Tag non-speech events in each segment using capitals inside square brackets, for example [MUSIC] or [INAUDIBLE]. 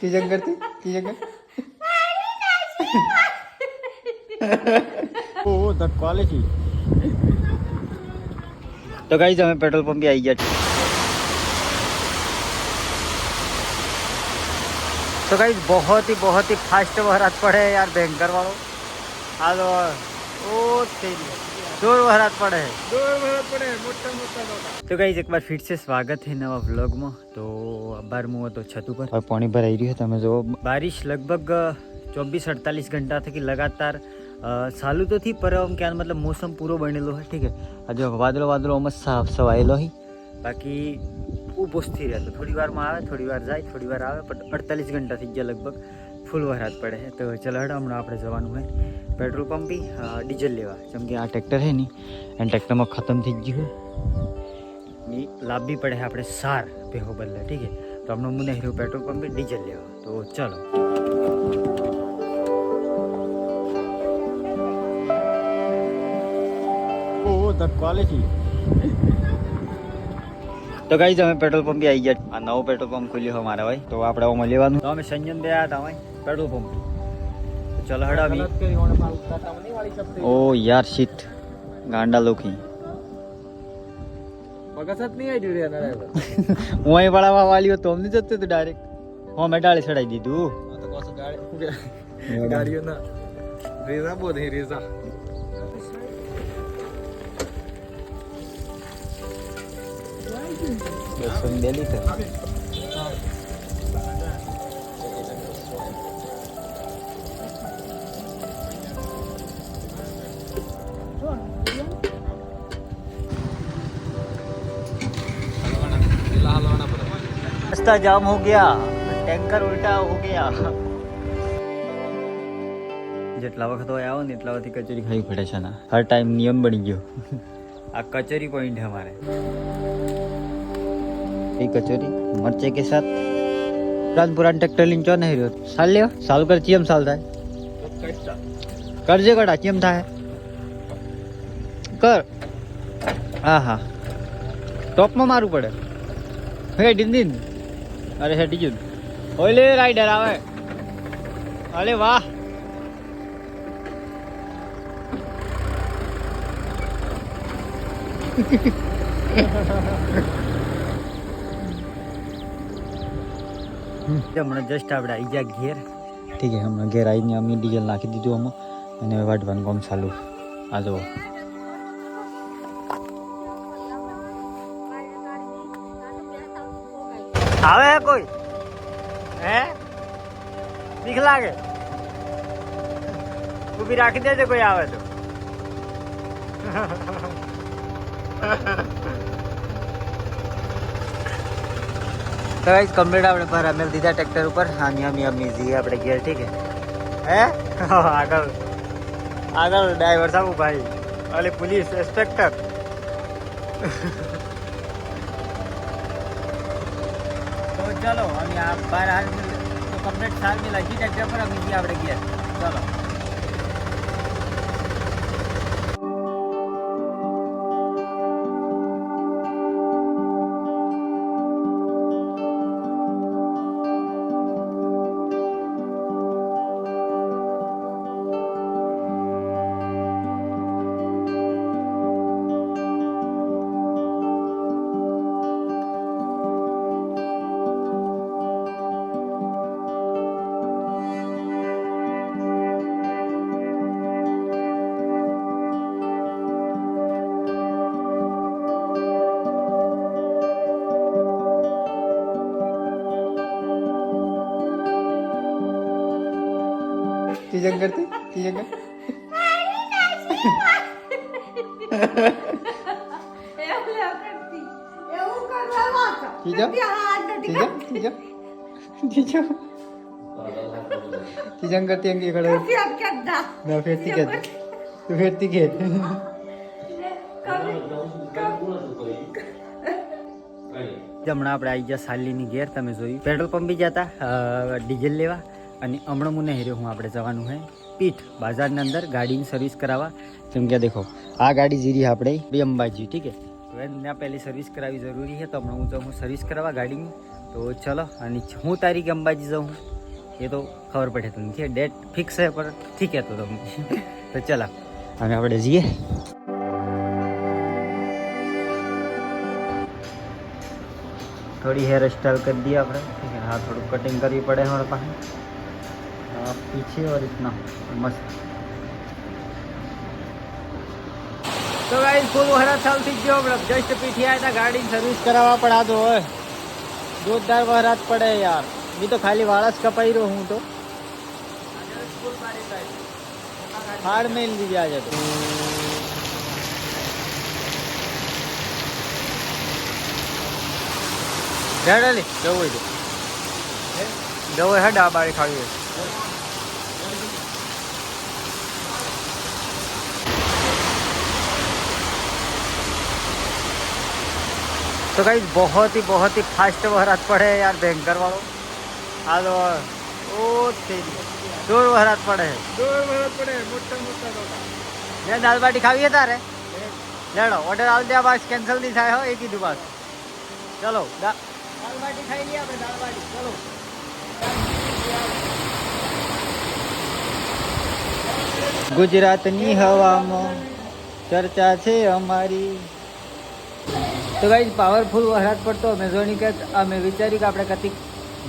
Kitchen करती? Kitchen कर? Oh the quality तो गाइस हमें पेट्रोल पंप भी आई गया। तो गाइस बहुत ही बहुत ही फास्ट वहरात पड़े यार भयंकर वालों। आज और ओ तेरी। દોડ વરાત પડે. દોડ વરાત પડે મોટા મોટા તો ગાઈઝ એકવાર ફિટ સે સ્વાગત હે નવા વ્લોગમાં તો બારમું હતો છત ઉપર હવે પાણી ભરાઈ રહ્યું તમે જો બારિશ લગભગ ચોવીસ અડતાલીસ ઘંટા થકી લગાતાર ચાલુ તો થી પર આમ ક્યાં મતલબ મોસમ પૂરો બનેલો હોય ઠીક હે? આજે વાદળો વાદળો આમ સાફ સવાયેલો હી. બાકી ઊભો સ્થિર હતો થોડી વારમાં આવે થોડી વાર જાય થોડી વાર આવે પણ અડતાલીસ ઘંટા થઈ ગયા લગભગ. ફૂલ વરસાદ પડે છે. તો ચલો હેડો હમણાં આપણે જવાનું હોય પેટ્રોલ પંપી ડીઝલ લેવા. જેમ કે આ ટ્રેક્ટર છે ની અને ટ્રેક્ટરમાં ખતમ થઈ ગયું હોયની લાંબી પડે આપણે સાર ભેહો બદલે ઠીક છે? તો હમણાં મને નહીં પેટ્રોલ પંપે ડીઝલ લેવા. તો ચલો. ધક્કો આલે તો ગાઈઝ અમે પેટ્રોલ પંપ આવી ગયા. આ નવો પેટ્રોલ પંપ ખુલ્યો મારા ભાઈ. તો આપણે આમાં લેવાનું. તો અમે સંજન બે હતા ભાઈ. પેટ્રોલ પંપ તો ચલો હડાવી ઓ યાર શીટ ગાંડા લોકી હું અહીં વળાવા વાળી હતો અમને જતો હતો ડાયરેક્ટ હા મેં ડાળે ચડાવી દીધું ગાડીઓના રેઝા બોલ રેઝા બસો ને બે લીટર रास्ता जाम हो गया टैंकर उल्टा हो गया જેટલા વખત હોય આવો ને એટલા વખત કચોરી ખાવી પડે છે ના હર ટાઈમ નિયમ બની ગયો આ કચોરી પોઈન્ટ है हमारे ये कचोरी मरचे के साथ पुरान पुरान ट्रैक्टर लिन चो नहीं રહ્યો સાલ લ્યો સાલ કર ચીમ સાલ થાય કરજે કડા ચીમ થાય કર હા હા ટોપમાં મારવું પડે હે ડીન દીન અરે હેડી ગયું ઓલે રાઈડર આવે. અરે વાહ. હમણાં જસ્ટ આપણે આવી ગયા ઘેર. ઠીક છે હમણાં ઘેર આવીને અમે ડીઝલ નાખી દીધું અમે અને હવે વાટવાનું કામ ચાલુ. આ જુઓ. આવે હે કોઈ? હે? બીક લાગે. ઊભી રાખી દેજે કોઈ આવે તો. તો ગાઈસ કમ્પ્લીટ આપણે પર અમે દીધા ટ્રેક્ટર ઉપર. હા નિયમ નિયમ જઈએ આપણે ઘેર ઠીક હે? હે આગળ. આગળ ડ્રાઈવર સાહેબ ભાઈ અલે પોલીસ ઇન્સ્પેક્ટર તો ચલો, અમે આ બાર હાલ કમ્પ્લેટ સાલ મિલા જી ટ્રેક્ટર પર અમે જઈએ આપણે ગયા ચલો. ચીજંગ કરતી ચીજંગ ચીજો ચીજો ચીજો ચીજો ચીજંગ કરતી અંગે ખડો ના ફેરતી કે તું ફેરતી કે હમણાં આપણે આવી ગયા સાલીની ઘેર તમે જોયું પેટ્રોલ પંપે જતા ડીઝલ લેવા અને હમણાં મુને હેરે હું આપણે જવાનું હે. પીઠ, બાજારની અંદર ગાડીની સર્વિસ કરાવવા. જેમ કે દેખો, આ ગાડી જીરી આપણે બે અંબાજી, ઠીક છે હવે ત્યાં પહેલી સર્વિસ કરાવવી જરૂરી છે તો હમણાં હું જાઉં હું સર્વિસ કરાવવા ગાડીની. તો ચલો, અને હું તારીખ અંબાજી જાઉં એ તો ખબર પડે તમને છે ડેટ ફિક્સ છે પર ઠીક હે તો તમને. [LAUGHS] તો ચલા અને આપણે જઈએ. થોડી હેર સ્ટાઈલ કરી દઈએ આપણે હા? થોડું કટિંગ કરવી પડે હમણાં પાસે पीछे और इतना मस्त તો ગાઈસ ફૂલ વહરાત ચાલુ થઈ ગયો આપણે જસ્ટ પીઠી આવ્યા હતા ગાડી સર્વિસ કરાવવા પડાતો હોય જોરદાર વહરાત પડે યાર બી તો ખાલી વાળા જ કપાઈ રહ્યો હું તો હાડ મેલ દીધી આજે તો રેડ જવું હોય તો જવું હોય હેડ આ બારી ખાવી હોય तो गाइस बहुत ही बहुत ही फास्ट वहरात पड़े है यार भयंकर वालों आ लो ओ तेरी जोर वहरात पड़े है દોડ વરસ પડે મોટા મોટા ડોકા ને દાલ બાટી ખાવી है તારે લેડો ઓર્ડર આલ દે બસ કેન્સલ નહીં થાય હો એ કીધું બસ ચલો દા- દાલ બાટી ખાઈ લઈએ આપણે દાલ બાટી ચલો ગુજરાતની હવામાં ચર્ચા છે અમારી તો ગાઈઝ પાવરફુલ વરસાદ પડતો મેઝોની કે અમે વિચારી કે આપણે કતિક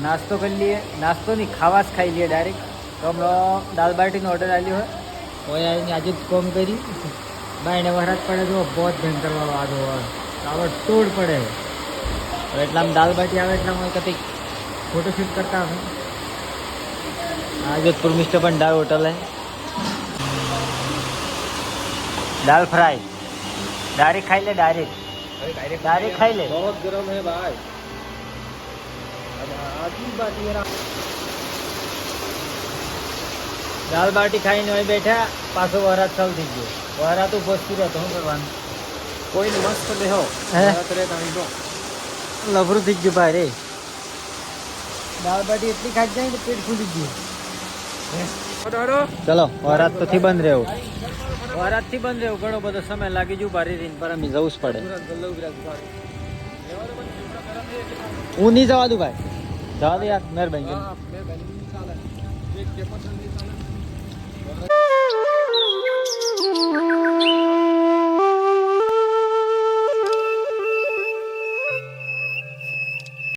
નાસ્તો કરી લઈએ. નાસ્તો નહીં ખાવા જ ખાઈ લઈએ ડાયરેક્ટ તો હમણાં દાલ બાટીનો ઓર્ડર આવ્યો હોય હોય આવીને આજે જ કોમ કરી. ભાઈ એને વરસાદ પડે તો બહુ જ ભયંકર વાળો આજો હોય આવડ તોડ પડે. હવે એટલામાં દાલ બાટી આવે એટલામાં કતિક ફોટોશૂટ કરતા હું હા જોધપુર મિસ્ટર દાળ હોટલ હે દાલ ફ્રાય ડાયરેક્ટ ખાઈ લે ડાયરેક્ટ डायरेक्ट खाई ले बहुत गरम है भाई अब आधी बात ये रहा દાલ બાટી ખાઈને અહીં બેઠા પાછો વરાત ચાલુ થઈ ગયો વરાત ઉભો જ રહ્યો તો શું કરવાનું કોઈ ને મસ્ત બેહો હે? રાત્રે તમે જો લભરું થઈ ગયું ભાઈ રે દાલ બાટી એટલી ખાઈ જાય ને પેટ ફૂલી ગયું હડો ચલો વરાત તો થી બંધ રહેવું વરાતથી બંધ રહ્યો ઘણો બધો સમય લાગી ગયો બારી રીન પર અમે જવું જ પડે. હું નહીં જવા દઉં ભાઈ. જવા દે યાર, મહેરબાની ચાલે